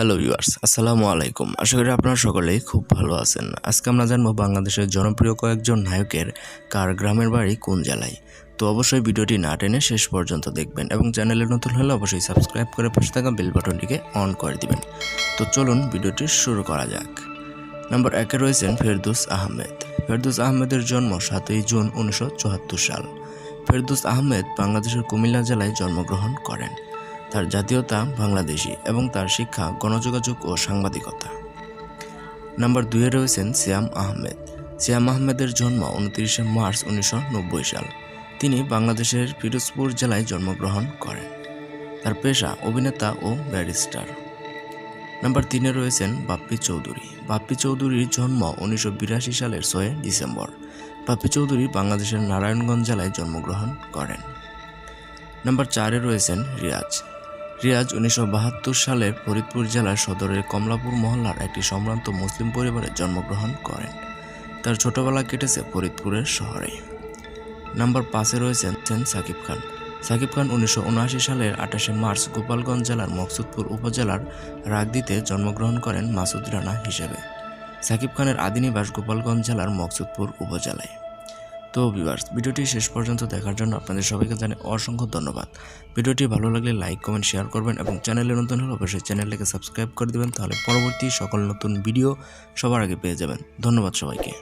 Hello viewers আসসালামু আলাইকুম। আশা করি আপনারা সকলেই খুব ভালো আছেন। আজকে আমরা জানব বাংলাদেশের জনপ্রিয় কয়েকজন নায়কের কার গ্রামের বাড়ি কোন জেলায়। তো অবশ্যই ভিডিওটি না টেনে শেষ পর্যন্ত দেখবেন এবং চ্যানেলে নতুন হলে অবশ্যই সাবস্ক্রাইব করে পাশে থাকা বেল বাটনটিকে অন করে দিবেন। তো চলুন ভিডিওটি শুরু করা যাক। নাম্বার একে রয়েছেন ফেরদুস আহমেদ। ফেরদুস আহমেদের জন্ম সাতই জুন উনিশশো চুয়াত্তর সাল। ফেরদুস আহমেদ বাংলাদেশের কুমিল্লা জেলায় জন্মগ্রহণ করেন। তার জাতীয়তা বাংলাদেশি এবং তার শিক্ষা, গণযোগাযোগ ও সাংবাদিকতা। নাম্বার দুয়ে রয়েছেন সিয়াম আহমেদ। সিয়াম আহমেদের জন্ম উনত্রিশে মার্চ উনিশশো নব্বই সাল। তিনি বাংলাদেশের পিরোজপুর জেলায় জন্মগ্রহণ করেন। তার পেশা অভিনেতা ও ব্যারিস্টার। নাম্বার তিনে রয়েছেন বাপ্পি চৌধুরী। বাপ্পি চৌধুরীর জন্ম উনিশশো বিরাশি সালের ছয় ডিসেম্বর। বাপ্পি চৌধুরী বাংলাদেশের নারায়ণগঞ্জ জেলায় জন্মগ্রহণ করেন। নাম্বার চারে রয়েছেন রিয়াজ। রিয়াজ উনিশশো সালের ফরিদপুর জেলার সদরের কমলাপুর মহল্লার একটি সম্ভ্রান্ত মুসলিম পরিবারে জন্মগ্রহণ করেন। তার ছোটবেলা কেটেছে ফরিদপুরের শহরে। নাম্বার পাঁচে রয়েছেন সাকিব খান। সাকিব খান উনিশশো উনআশি সালের আঠাশে মার্চ গোপালগঞ্জ জেলার মকসুদপুর উপজেলার রাগদিতে জন্মগ্রহণ করেন মাসুদ রানা হিসেবে। সাকিব খানের আদিনিবাস গোপালগঞ্জ জেলার মকসুদপুর উপজেলায়। তো ভিউয়ার্স ভিডিওটি শেষ পর্যন্ত দেখার জন্য আপনাদের সবাইকে জানাই অসংখ্য ধন্যবাদ। ভিডিওটি ভালো লাগলে লাইক কমেন্ট শেয়ার করবেন এবং চ্যানেলে নতুন হলে অবশ্যই চ্যানেলটিকে সাবস্ক্রাইব করে দেবেন, তাহলে পরবর্তী সকল নতুন ভিডিও সবার আগে পেয়ে যাবেন। ধন্যবাদ সবাইকে।